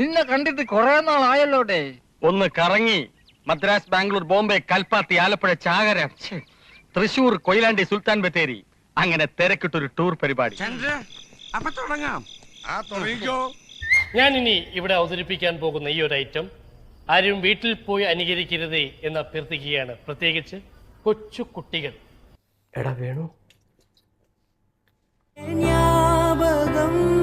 നിന്നെ കണ്ടിട്ട് കുറെ നാളായല്ലോട്ടെ ഒന്ന് കറങ്ങി മദ്രാസ് ബാംഗ്ലൂർ ബോംബെ കൽപ്പാത്തി ആലപ്പുഴ ചാകര. തൃശൂർ കൊയിലാണ്ടി സുൽത്താൻ ബത്തേരി. അങ്ങനെ തിരക്കിട്ടൊരു ടൂർ പരിപാടി. തുടങ്ങാം. ആ തുടങ്ങിക്കോ. ഞാൻ ഇനി ഇവിടെ അവതരിപ്പിക്കാൻ പോകുന്ന ഈ ഒരു ഐറ്റം ആരും വീട്ടിൽ പോയി അനുകരിക്കരുത് എന്ന് അഭ്യർത്ഥിക്കുകയാണ്. പ്രത്യേകിച്ച് കൊച്ചു കുട്ടികൾ. എടാ വേണു. ജ്ഞാപകം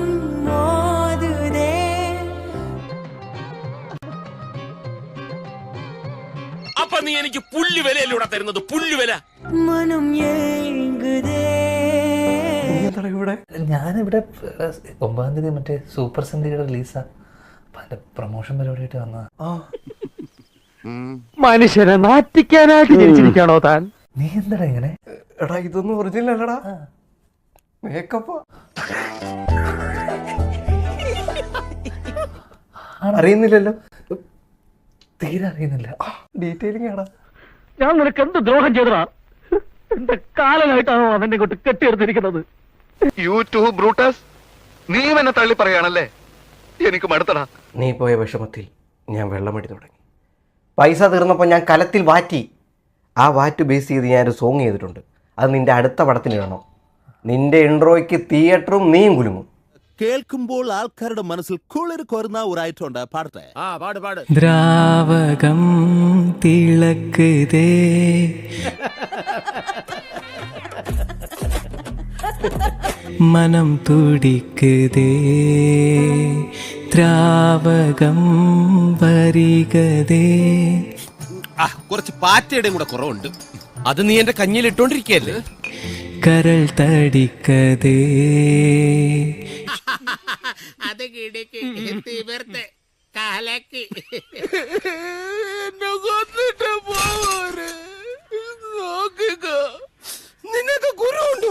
അപ്പൊ നീ എനിക്ക് പുല്ലുവിലൂടെ തരുന്നത്? പുല്ലുവില ഇവിടെ? ഞാനിവിടെ ഒമ്പതാം തീയതി മറ്റേ സൂപ്പർ സിന്ധിയുടെ റിലീസാ. അപ്പൊ അതിന്റെ പ്രൊമോഷൻ പരിപാടിയായിട്ട് വന്നതാ. മനുഷ്യനെ നാറ്റിക്കാനായിട്ട് ജനിച്ചിരിക്കാണോ താൻ? നീ എന്താടാ ഇങ്ങനെ? എടാ ഇതൊന്നും ഒറിജിനല്ലടാ മേക്കപ്പ്. അറിയുന്നില്ലല്ലോ. തീരെ അറിയുന്നില്ല. ആ. ഡീറ്റെയിലിംഗ് ആടാ ഞാൻ നിനക്ക് എന്ത് ദ്രോഹം ചെയ്തടാ എന്റെ കാലനായിട്ടാണോ അവനെ ഇങ്ങോട്ട് കെട്ടിയെടുത്തിരിക്കുന്നത്? യൂട്യൂബ് ബ്രൂട്ടസ് നീ എന്നെ തള്ളി പറയാണല്ലേ എനിക്ക് മടുത്തടാ നീ പോയ വിഷമത്തിൽ ഞാൻ വെള്ളമടി തുടങ്ങി. പൈസ തീർന്നപ്പോൾ ഞാൻ കലത്തിൽ വാറ്റി. ആ വാറ്റ് ബേസ് ചെയ്ത് ഞാനൊരു സോങ് ചെയ്തിട്ടുണ്ട്. അത് നിന്റെ അടുത്ത പടത്തിന് നിന്റെ ഇൻട്രോയ്ക്ക് തിയേറ്ററും നീയും കുലുങ്ങും. കേൾക്കുമ്പോൾ ആൾക്കാരുടെ മനസ്സിൽ കുളിർ കോരുന്ന ഒരു ഐറ്റം ഉണ്ട് പാടട്ടെ. ആ പാട് പാട്. ദ്രാവകം തിളക്കുതേ. മനം തുടിക്കുതേ. ദ്രാവകം വരികതേ. ആ കുറച്ച് പാറ്റയുടെയും കൂടെ കുറവുണ്ട്. അത് നീ എന്റെ കഞ്ഞിയിൽ ഇട്ടോണ്ടിരിക്കല്ലേ കരൾ തടിക്കതേ. അത് കിടിക്ക്. തീവർത്ത് കാലക്ക്? എന്നെ കൊന്നിട്ട് പോവാറ് നോക്കുക. നിങ്ങൾക്ക് കുരു കൊണ്ട്